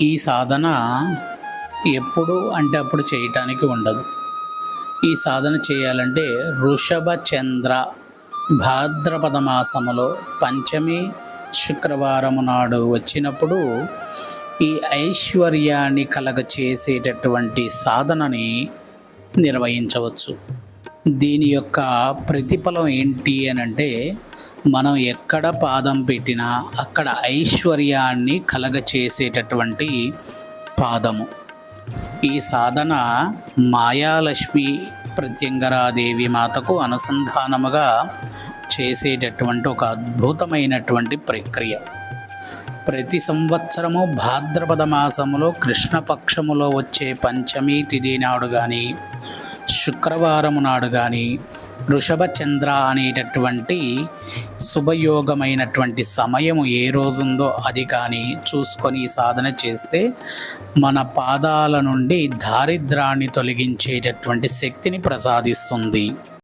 ఈ సాధన ఎప్పుడు అంటే అప్పుడు చేయటానికి ఉండదు. ఈ సాధన చేయాలంటే వృషభ చంద్ర భాద్రపద మాసములో పంచమి శుక్రవారము నాడు వచ్చినప్పుడు ఈ ఐశ్వర్యాన్ని కలగ చేసేటటువంటి సాధనని నిర్వహించవచ్చు. దీని యొక్క ప్రతిఫలం ఏంటి అని అంటే మనం ఎక్కడ పాదం పెట్టినా అక్కడ ఐశ్వర్యాన్ని కలగ చేసేటటువంటి పాదము. ఈ సాధన మాయాలక్ష్మి ప్రత్యంగరాదేవి మాతకు అనుసంధానముగా చేసేటటువంటి ఒక అద్భుతమైనటువంటి ప్రక్రియ. ప్రతి సంవత్సరము భాద్రపద మాసములో కృష్ణపక్షములో వచ్చే పంచమి తిథి నాడు కానీ శుక్రవారము నాడు కానీ వృషభ చంద్ర అనేటటువంటి శుభయోగమైనటువంటి సమయము ఏ రోజుందో అది కానీ చూసుకొని సాధన చేస్తే మన పాదాల నుండి దారిద్రాన్ని తొలగించేటటువంటి శక్తిని ప్రసాదిస్తుంది.